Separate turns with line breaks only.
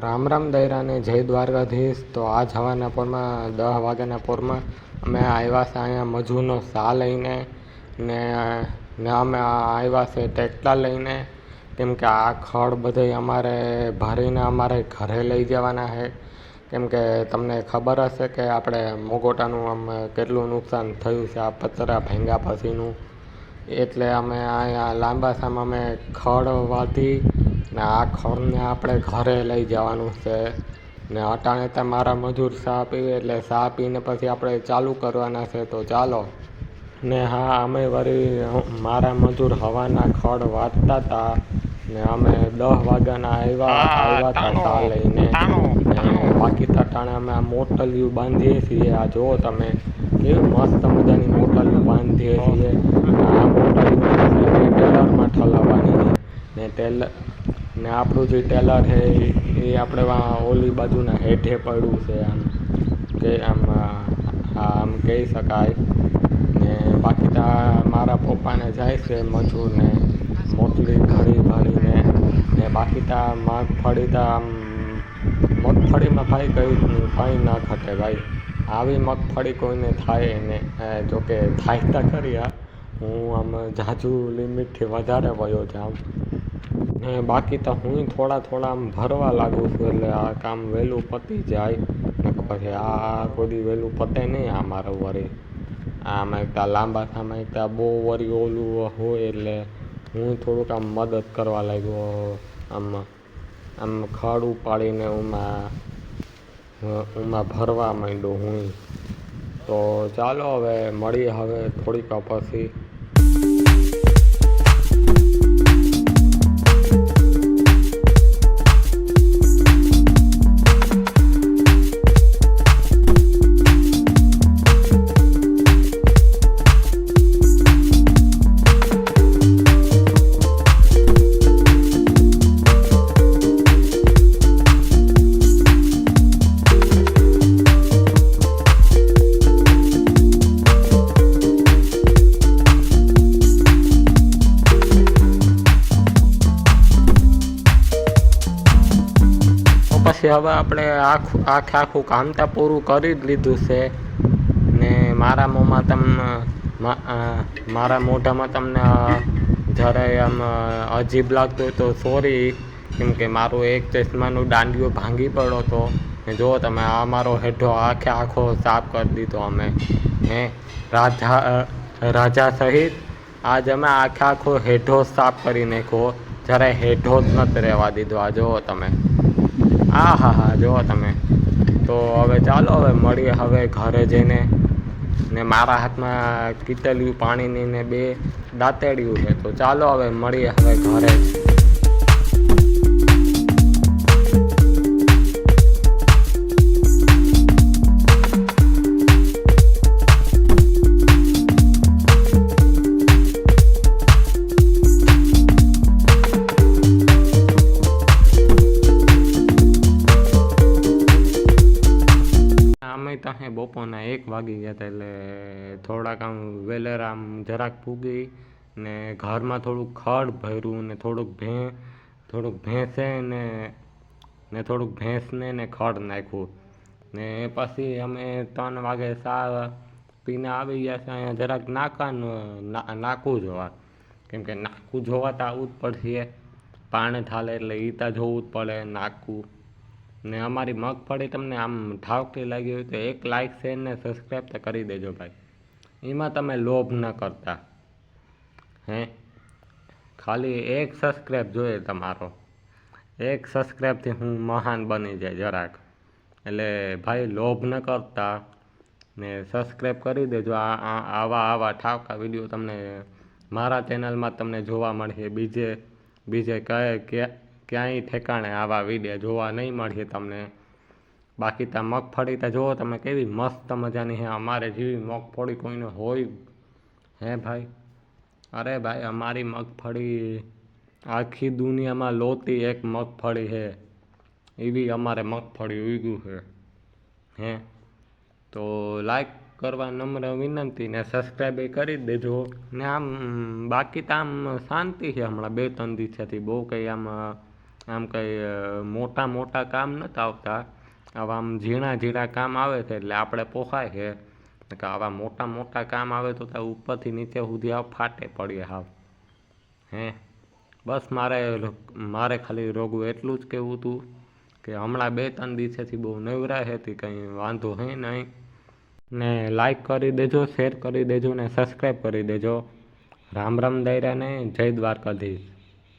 રામ રામ દૈરાને જય દ્વારકાધીશ. તો આજ હવાના પોરમાં દસ વાગ્યાના પોરમાં અમે આવ્યા છે અહીંયા મજૂરનો સા લઈને ને ને અમે આવ્યા છે ટેક્ટર લઈને. કેમ કે આ ખડ બધે અમારે ભરીને અમારે ઘરે લઈ જવાના છે. કેમ કે તમને ખબર હશે કે આપણે મોગોટાનું આમ કેટલું નુકસાન થયું છે, આ પતરા ભેંગા પછીનું એટલે અમે અહીંયા લાંબા સામે અમે ખડ વાધી ને આ ખડને આપણે ઘરે લઈ જવાનું છે. ને અટાણે તમારા મારા મજૂર ચા પીવે એટલે ચા પીને પછી આપણે ચાલુ કરવાના છે તો ચાલો. ને હા અમે વળી મારા મજૂર હવાના ખડ વાંચતા હતા ને અમે દસ વાગ્યાના આવ્યા આવ્યા હતા ચા લઈને. બાકી તો અટાણે અમે આ મોટલિયું બાંધીએ છીએ. આ જુઓ તમે કેવી મસ્ત મજાની મોટલિયું બાંધીએ છીએ. આ મોટલિયું ટેલરમાં ઠલાવવાની. ને ટેલર ને આપણું જે ટેલર છે, એ આપણે ઓલી બાજુના હેઠે પડ્યું છે આમ. કે આમ આમ કહી શકાય. ને બાકી તો મારા પપ્પાને જાય છે મજૂરને મોટલી ઘડી ભરીને. ને બાકી તો મગફળી તો આમ મગફળીમાં ભાઈ કઈ કંઈ ના ઘટે ભાઈ. આવી મગફળી કોઈને થાય ને જોકે થાય તો ખરી, હું. આમ જાજુ લિમિટથી વધારે વયો જાઉં. ને બાકી તો હું થોડા થોડા આમ ભરવા લાગુ છું એટલે આ કામ વહેલું પતી જાય. નકર પછી આ કોઈ વહેલું પતે નહીં આ મારું વળી આમાં એકતા લાંબા થામાં એકતા બહુ વરી ઓલું હોય એટલે હું થોડુંક આમ મદદ કરવા લાગ્યો. આમ આમ ખડ ઉપાડીને ઉમાં ઉમાં ભરવા માંડ્યો હું. તો ચાલો હવે, મળીએ હવે થોડીક વાર પછી. પછી હવે આપણે આખું, આખે આખું કામ તો પૂરું કરી જ લીધું છે. ને મારા મોંમાં તમને મારા મોઢામાં તમને જ્યારે આમ અજીબ લાગતું તો સોરી કેમ કે મારું એક ચશ્માનું દાંડિયો ભાંગી પડ્યો હતો. ને જુઓ તમે, આ મારો હેઠો આખે આખો સાફ કરી દીધો અમે. ને રાજા રાજા સહિત આજ અમે આખે આખો હેઠો સાફ કરી નાખ્યો. જ્યારે હેઠો જ નથી રહેવા દીધો. આ જુઓ તમે. હા હા હા, જુઓ તમે. તો હવે ચાલો, હવે મળીએ હવે ઘરે જઈને. ને મારા હાથમાં કીતલિયું પાણીની ને બે દાંતેડિયું છે. તો ચાલો હવે મળીએ હવે ઘરે. એક વાગી ગયા હતા એટલે થોડાક આમ વેલર આમ જરાક પૂગી ને ઘરમાં થોડુંક ખડ ભર્યું ને થોડુંક ભે, થોડુંક ભેંસે ને ને થોડુંક ભેંસને ને ખડ નાખ્યું. ને પછી અમે ત્રણ વાગે સા, પીને આવી ગયા છે, અહીંયા જરાક નાકાનું નાકું જોવા. કેમ કે નાકું જોવા તો આવવું જ પડશે. પાણી થાલે એટલે ઈતા જોવું જ પડે, નાકું. ને અમારી મગફળી તમને આમ ઠાવકી લાગી હોય તો એક લાઈક શેર ને સબસ્ક્રાઈબ તો કરી દેજો ભાઈ. એમાં તમે લોભ ન કરતા. હે? ખાલી એક સબસ્ક્રાઈબ જોઈએ તમારો. એક સબસ્ક્રાઈબથી હું મહાન બની જાય જરાક. એટલે ભાઈ લોભ ન કરતા. ને સબસ્ક્રાઈબ કરી દેજો. આ આવા આવા ઠાવકા વીડિયો તમને મારા ચેનલમાં તમને જોવા મળશે. બીજે બીજે કયા, ક્યાં ક્યાંય ઠેકાણે આવા વીડિયો જોવા નહીં મળશે તમને. બાકી તો મગફળી તો જુઓ તમે કેવી મસ્ત મજાની હે અમારે જેવી મગફળી કોઈને હોય હે ભાઈ? અરે ભાઈ, અમારી મગફળી આખી દુનિયામાં લોતી એક મગફળી છે. એવી અમારે મગફળી ઉગ્યું છે. હે? તો લાઈક કરવા નમ્ર વિનંતી ને સબસ્ક્રાઈબ એ કરી દેજો. ને આમ બાકી તો આમ શાંતિ છે હમણાં બે ત્રણ દિવસથી. બહુ કંઈ આમ આમ કંઈ મોટા મોટા કામ નથી આવતા. આવા આમ ઝીણા ઝીણા કામ આવે છે એટલે આપણે પોખાય છે. કે આવા મોટા મોટા કામ આવે તો ત્યાં ઉપરથી નીચે સુધી આવ ફાટે પડીએ હાવ. હે? બસ મારે મારે ખાલી રોગવું એટલું જ કહેવું હતું કે હમણાં બે ત્રણ દિવસેથી બહુ નવરા હતી કંઈ વાંધો હે નહીં. ને લાઈક કરી દેજો શેર કરી દેજો ને સબસ્ક્રાઈબ કરી દેજો. રામ રામ દાયરાને જય દ્વારકાધીશ.